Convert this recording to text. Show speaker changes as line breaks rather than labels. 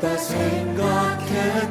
작다 생각했던